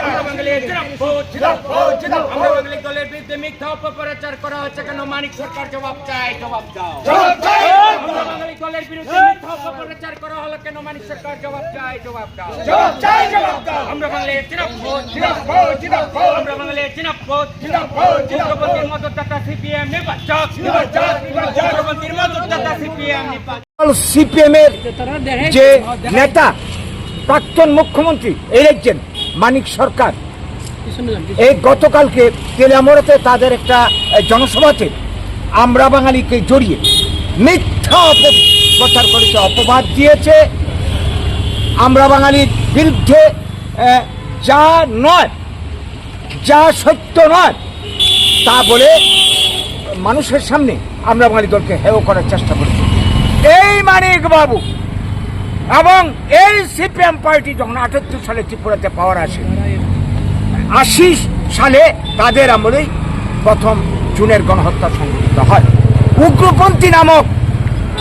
আমরা বাঙালি জিরাফত, আমরা বাঙালি দলের বিরুদ্ধে মিথ্যা অপপ্রচার করা হচ্ছে কেন মানিক সরকার জবাব চাই জবাব দাও আমরা বাঙালি দলের বিরুদ্ধে মিথ্যা অপপ্রচার করা হলো কেন? মানিক সরকার জবাব চাই জবাব দাও। আমরা বাঙালি জিরাফত, আমরা বাঙালি জিরাফত, মুখ্যমন্ত্রীর মদতদাতা সিপিএম নির্বাচক। মুখ্যমন্ত্রীর মদতদাতা সিপিএম নির্বাচক। সিপিএম এর যে নেতা প্রাক্তন মুখ্যমন্ত্রী এই রাজ্যের মানিক সরকার এই গতকালকে তেলামোড়াতে তাদের একটা জনসভাতে আমরা বাঙালিকে জড়িয়ে মিথ্যা অপপ্রচার করেছে, অপবাদ দিয়েছে। আমরা বাঙালির বিরুদ্ধে যা নয়, যা সত্য নয়, তা বলে মানুষের সামনে আমরা বাঙালি দলকে হেয় করার চেষ্টা করেছি এই মানিক বাবু এবং এই সিপিএম পার্টি যখন আটাত্তর সালে ত্রিপুরাতে পাওয়ার আসে আশি সালে তাদের আমলেই প্রথম জুনের গণহত্যা সংঘটিত হয়। উগ্রপন্থী নামক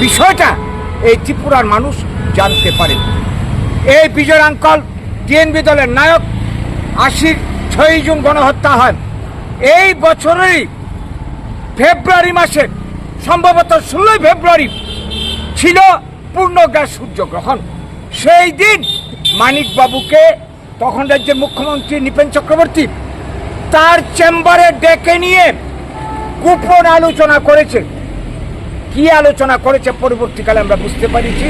বিষয়টা এই ত্রিপুরার মানুষ জানতে পারে। এই বিজয় আঙ্কল টিএনবি দলের নায়ক আশির ছয়ই জুন গণহত্যা হয়। এই বছরেরই ফেব্রুয়ারি মাসে, সম্ভবত ষোলোই ফেব্রুয়ারি, ছিল পূর্ণগ্রাস সূর্যগ্রহণ। সেই দিন মানিকবাবুকে তখন রাজ্যের মুখ্যমন্ত্রী নৃপেন চক্রবর্তী তার চেম্বারে ডেকে নিয়ে গোপন আলোচনা করেছে। কি আলোচনা করেছে পরবর্তীকালে আমরা বুঝতে পারিছি,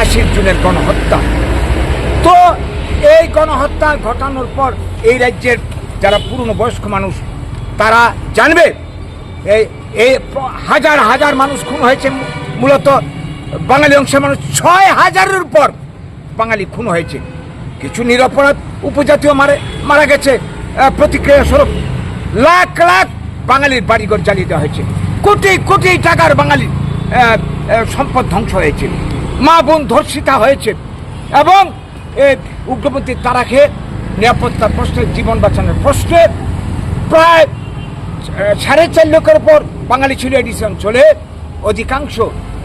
আশির জুনের গণহত্যা। তো এই গণহত্যা ঘটানোর পর এই রাজ্যের যারা পুরনো বয়স্ক মানুষ, তারা জানবে এই এই হাজার হাজার মানুষ খুন হয়েছে, মূলত বাঙালি অংশের মানুষ, ছয় হাজারের উপর বাঙালি খুন হয়েছে। কিছু নিরপরাধ উপজাতীয় মারে, মারা গেছে প্রতিক্রিয়া স্বরূপ। লাখ লাখ বাঙালির বাড়িঘর জ্বালিয়ে দেওয়া হয়েছে। কোটি কোটি টাকার আহ, সম্পদ ধ্বংস হয়েছে। মা বোন ধর্ষিতা হয়েছে। এবং উগ্রপন্থী তারা খেয়ে নিরাপত্তার প্রশ্নে জীবন বাঁচানোর প্রশ্নে প্রায় সাড়ে চার লক্ষের উপর বাঙালি ছিল এডিশন চলে। অধিকাংশ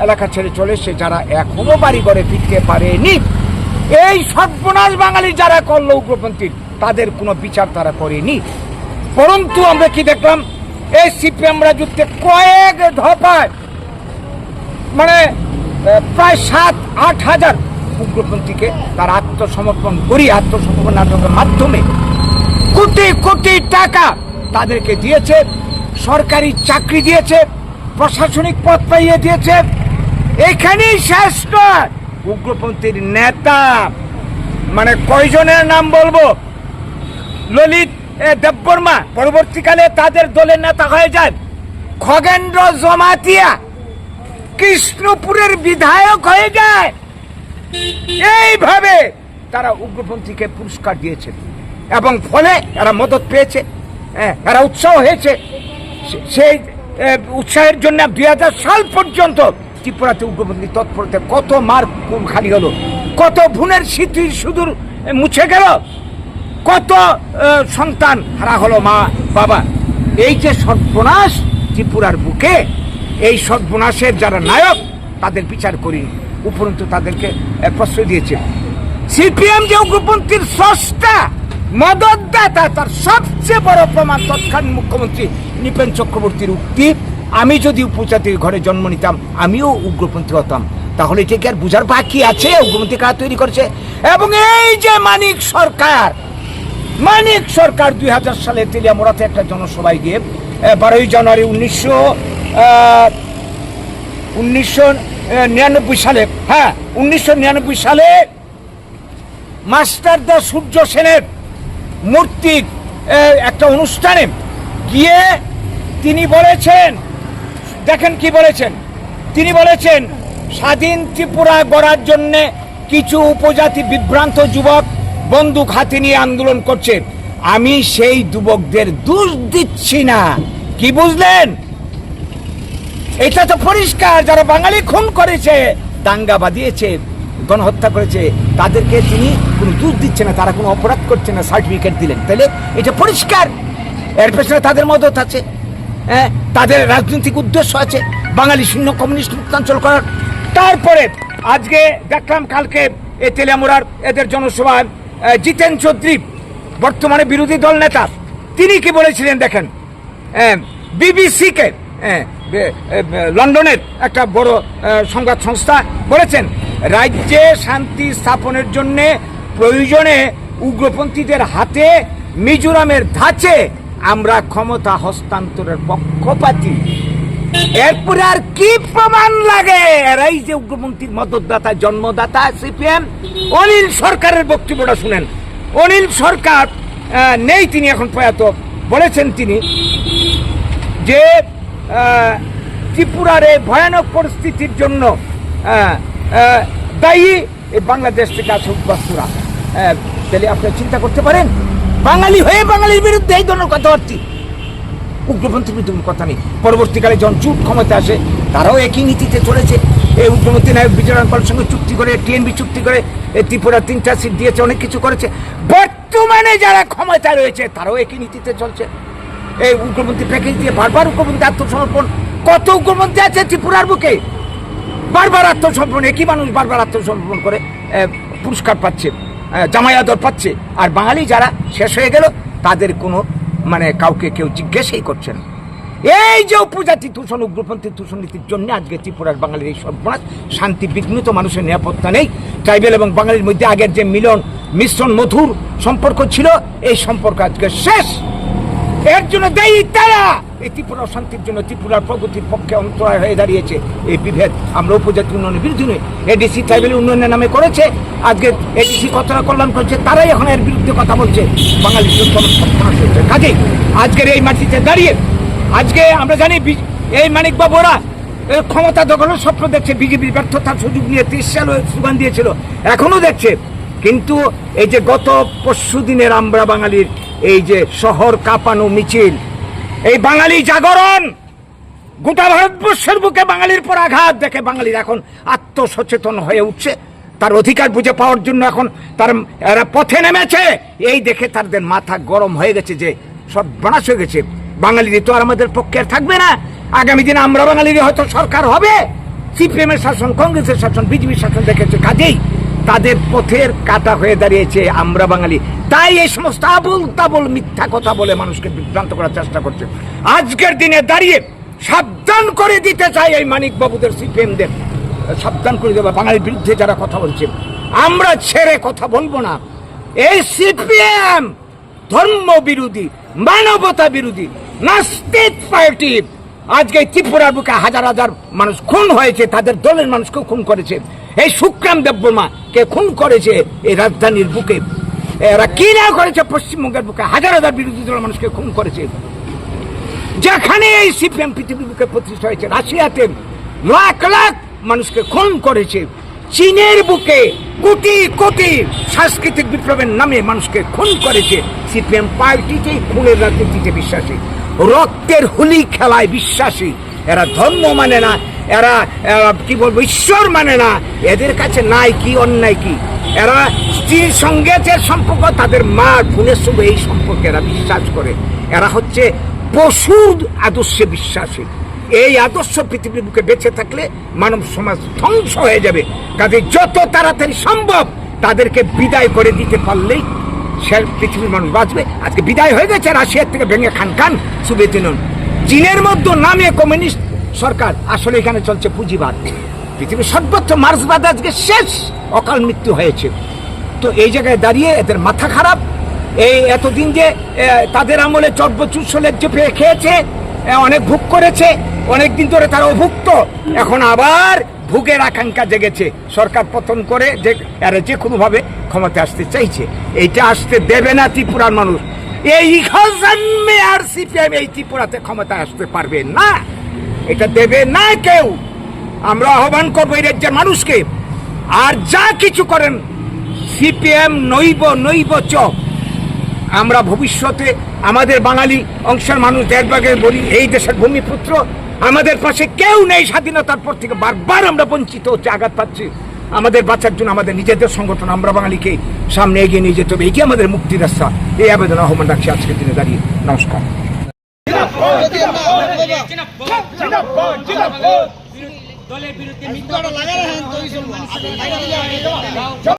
এলাকা ছেড়ে চলে এসে যারা এখনও বাড়ি ঘরে ফিরতে পারেনি। এই সর্বনাশ বাঙালি যারা করল উগ্রপন্থীর তাদের কোনো বিচার তারা করেনি। পরন্তু আমরা কি দেখলাম? এই সিপিএম রাজত্বে কয়েক ধপায় মানে প্রায় সাত, আট হাজার উগ্রপন্থীকে তার আত্মসমর্পণ করি, আত্মসমর্পণ নাটকের মাধ্যমে কোটি কোটি টাকা তাদেরকে দিয়েছে, সরকারি চাকরি দিয়েছে, প্রশাসনিক পদ পাইয়ে দিয়েছে। এখানেই শেষ নয়। উগ্রপন্থীর নেতা মানে কয়জনের নাম বলব? ললিত দেববর্মা, পরবর্তীকালে তাদের দলের নেতা হয়ে যায় খগেন্দ্র জমাতিয়া কৃষ্ণপুরের বিধায়ক হয়ে যায়। এইভাবে তারা উগ্রপন্থীকে পুরস্কার দিয়েছে এবং ফলে এরা মদত পেয়েছে এরা উৎসাহ হয়েছে। সেই উৎসাহের জন্য দুই হাজার সাল পর্যন্ত ত্রিপুরাতে উগ্রপন্থী তৎপরতে কত মার খালি হলো, কত ভুনের স্মৃতির সুদূর মুছে গেল। কত সন্তান? হারা হলো মা, বাবা। এই যে সর্বনাশ ত্রিপুরার বুকে, এই সর্বনাশের যারা নায়ক, তাদের বিচার করি। উপরন্তু তাদেরকে প্রশ্রয় দিয়েছে। সিপিএম যে উগ্রপন্থীর স্রষ্টা, মদতদাতা, তার সবচেয়ে বড় প্রমাণ তৎকালীন মুখ্যমন্ত্রী নৃপেন চক্রবর্তীর উক্তি, আমি যদি উপজাতির ঘরে জন্ম নিতাম, আমিও উগ্রপন্থী হতাম। তাহলে এটা কি আর বুঝার বাকি আছে? উগ্রপন্থী কারা তৈরি করছে? এবং এই যে মানিক সরকার মানিক সরকার দুই হাজার সালে তেলিয়ামোড়াতে একটা জনসভায় গিয়ে বারোই জানুয়ারি উনিশশো উনিশশো নিরানব্বই সালে হ্যাঁ উনিশশো নিরানব্বই সালে মাস্টার দা সূর্য সেনের মূর্তির একটা অনুষ্ঠানে গিয়ে তিনি বলেছেন, দেখেন কি বলেছেন, তিনি বলেছেন, স্বাধীন ত্রিপুরা গড়ার জন্যে কিছু উপজাতি বিভ্রান্ত যুবক বন্দুক হাতে নিয়ে আন্দোলন করছে। আমি সেই যুবকদের দোষ দিচ্ছি না। কি বুঝলেন? এটা তো পরিষ্কার, যারা বাঙালি খুন করেছে, দাঙ্গা বাঁধিয়েছে, গণহত্যা করেছে, তাদেরকে তিনি কোনো দূর দিচ্ছে না, তারা কোনো অপরাধ করছে না, সার্টিফিকেট দিলেন। তাহলে এটা পরিষ্কার? এর পেছনে তাদের মদত আছে। হ্যাঁ তাদের রাজনৈতিক উদ্দেশ্য আছে, বাঙালি শূন্য কমিউনিস্ট মুক্তাঞ্চল করার। তারপরে আজকে দেখলাম কালকে এ তেলিয়ামুড়ার এদের জনসভায় জিতেন চৌধুরী, বর্তমানে বিরোধী দল নেতা। তিনি কি বলেছিলেন দেখেন? বিবিসিকে লন্ডনের একটা বড় সংবাদ সংস্থা বলেছেন, রাজ্যে শান্তি স্থাপনের জন্য প্রয়োজনে উগ্রপন্থীদের হাতে মিজোরামের ধাঁচে আমরা ক্ষমতা হস্তান্তরের পক্ষপাতী। এরপরে আর কি প্রমাণ লাগে? এরাই যে উগ্রপন্থীর মদতদাতা জন্মদাতা, সিপিএম, অনিল সরকারের বক্তব্যটা শুনেন। অনিল সরকার নেই তিনি এখন প্রয়াত, বলেছেন তিনি যে ত্রিপুরার এই ভয়ানক পরিস্থিতির জন্য দায়ী বাংলাদেশ থেকে আছে উদ্বাস্তুরা তাহলে আপনি চিন্তা করতে পারেন? বাঙালি হয়ে বাঙালির বিরুদ্ধে এই ধরনের কথাবার্তি। উগ্রপন্থীর বিরুদ্ধে কোনো কথা নেই। পরবর্তীকালে যখন চুট ক্ষমতা আসে, তারাও একই নীতিতে চলেছে। এই উগ্রপন্থী নায়ক বিজয় পালের সঙ্গে চুক্তি করে, টিএনবি চুক্তি করে ত্রিপুরা তিনটা সিট দিয়েছে, অনেক কিছু করেছে। বর্তমানে যারা ক্ষমতায় রয়েছে, তারাও একই নীতিতে চলছে। এই উগ্রপন্থী প্যাকেজ দিয়ে বারবার উগ্রপন্থী আত্মসমর্পণ। কত উগ্রপন্থী আছে ত্রিপুরার বুকে? বারবার আত্মসমর্পণ, একই মানুষ বারবার আত্মসমর্পণ করে পুরস্কার পাচ্ছে আদর পাচ্ছে। আর বাঙালি যারা শেষ হয়ে গেল, তাদের কোনো মানে কাউকে কেউ জিজ্ঞেসই করছেন এই যে উপজাতি দূষণ, উগ্রপন্থী দূষণনীতির নীতির জন্য আজকে ত্রিপুরার বাঙালির এই সর্বনাশ শান্তি বিঘ্নিত মানুষের নিরাপত্তা নেই। ট্রাইবেল এবং বাঙালির মধ্যে আগের যে মিলন, মিশ্রণ, মধুর সম্পর্ক ছিল, এই সম্পর্ক আজকে শেষ। এর জন্য দায়ী তারা। এই ত্রিপুরা শান্তির জন্য ত্রিপুরার প্রগতির পক্ষে অন্তরায় হয়ে দাঁড়িয়েছে এই বিভেদ। আমরা উপজাতি উন্নয়নের বিরুদ্ধে নই এডিসি ট্রাইবেল উন্নয়নের নামে করেছে। আজকে এডিসি কতটা কল্যাণ করছে, তারাই এখন এর বিরুদ্ধে কথা বলছে। বাঙালি কাজেই আজকের এই মাটিতে দাঁড়িয়ে, আজকে আমরা জানি এই মানিক বাবুরা এই ক্ষমতা দখলের স্বপ্ন দেখছে, বিজেপির ব্যর্থতার সুযোগ নিয়ে ত্রিশ সাল সুগান দিয়েছিল, এখনও দেখছে। কিন্তু এই যে গত পরশু দিনের আমরা বাঙালির এই যে শহর কাঁপানো মিছিল, এই বাঙালি জাগরণ, গোটা ভারতবর্ষের বুকে বাঙালির পর আঘাত দেখে বাঙালির এখন আত্মসচেতন হয়ে উঠছে। তার অধিকার বুঝে পাওয়ার জন্য এখন তার, এরা পথে নেমেছে। এই দেখে তাদের মাথা গরম হয়ে গেছে যে সব বানাস হয়ে গেছে। বাঙালিরই তো আর আমাদের পক্ষে থাকবে না। আগামী দিনে আমরা বাঙালিরই হয়তো সরকার হবে। সিপিএম এর শাসন, কংগ্রেসের শাসন, বিজেপির শাসন দেখেছে কাজেই। তাদের পথের কাটা হয়ে দাঁড়িয়েছে আমরা বাঙালি। তাই এই সমস্ত আবল তাবল মিথ্যা কথা বলে মানুষকে বিভ্রান্ত করার চেষ্টা করছে। আজকের দিনে দাঁড়িয়ে সাবধান করে দিতে চাই এই মানিক বাবুদের সিপিএমদের। সাবধান করে দেবে, বাঙালির বিরুদ্ধে যারা কথা বলছে। আমরা ছেড়ে কথা বলব না। এই সিপিএম ধর্ম বিরোধী মানবতা বিরোধী, নাস্তিক পার্টি। আজকে ত্রিপুরার বুকে হাজার হাজার মানুষ খুন হয়েছে, তাদের দলের মানুষকেও খুন করেছে। এই সুক্রাম দেববর্মা, কে খুন করেছে এই রাজধানীর বুকে? এরা কি না করেছে পশ্চিমবঙ্গের বুকে? হাজার হাজার বিরোধী দলের মানুষকে খুন করেছে। যেখানে এই সিপিএম পৃথিবীর বুকে প্রতিষ্ঠা হয়েছে, রাশিয়াতে লাখ লাখ মানুষকে খুন করেছে। চীনের বুকে কোটি কোটি সাংস্কৃতিক বিপ্লবের নামে মানুষকে খুন করেছে। সিপিএম পার্টিতে খুনের রাজনীতিতে বিশ্বাসী। রক্তের হোলি খেলায় বিশ্বাসী। এরা ধর্ম মানে না এরা কি বলব, ঈশ্বর মানে না। এদের কাছে নাই কি, অন্যায় কি? এরা স্ত্রীর সঙ্গে যে সম্পর্ক, তাদের মা বোনের সঙ্গে এই সম্পর্কে এরা বিশ্বাস করে। এরা হচ্ছে পশুর আদর্শে বিশ্বাসী। এই আদর্শ পৃথিবীর বুকে বেঁচে থাকলে মানব সমাজ ধ্বংস হয়ে যাবে। কাজে যত তাড়াতাড়ি সম্ভব তাদেরকে বিদায় করে দিতে পারলেই সে পৃথিবীর মানুষ বাঁচবে। আজকে বিদায় হয়ে গেছে, রাশিয়ার থেকে ভেঙে খান খান সুবিধ চীনের মধ্যে নামে কমিউনিস্ট সরকার, আসলে এখানে চলছে পুঁজিবাদ। পৃথিবীর সর্বোচ্চ মার্ক্সবাদ আজকে শেষ। অকাল মৃত্যু হয়েছে। তো এই জায়গায় দাঁড়িয়ে এদের মাথা খারাপ। এই এতদিন যে তাদের আমলে চর্বচুসলের চেপে খেয়েছে অনেক ভোগ করেছে অনেক দিন ধরে তারা অভুক্ত। এখন আবার ভোগের আকাঙ্ক্ষা জেগেছে। সরকার পতন করে যে এরা যে কোনোভাবে ক্ষমতা আসতে চাইছে, এইটা আসতে দেবে না ত্রিপুরার মানুষ। এই আর সিপিএম এই ত্রিপুরাতে ক্ষমতা আসতে পারবে না। এটা দেবে না কেউ। আমরা আহ্বান করব এই রাজ্যের মানুষকে, আর যা কিছু করেন, সিপিএম নৈব নৈব চ। আমরা ভবিষ্যতে আমাদের বাঙালি অংশের মানুষ দেড়ভাগে বলি, এই দেশের ভূমিপুত্র, আমাদের পাশে কেউ নেই স্বাধীনতার পর থেকে, বারবার আমরা বঞ্চিত হচ্ছে, আঘাত পাচ্ছি। আমাদের বাঁচার জন্য আমাদের নিজেদের সংগঠন, আমরা বাঙালিকে সামনে এগিয়ে নিয়ে যেতে হবে এটি আমাদের মুক্তির রাস্তা। এই আবেদন আহ্বান রাখছি আজকের দিনে দাঁড়িয়ে। নমস্কার। দলের বিরুদ্ধে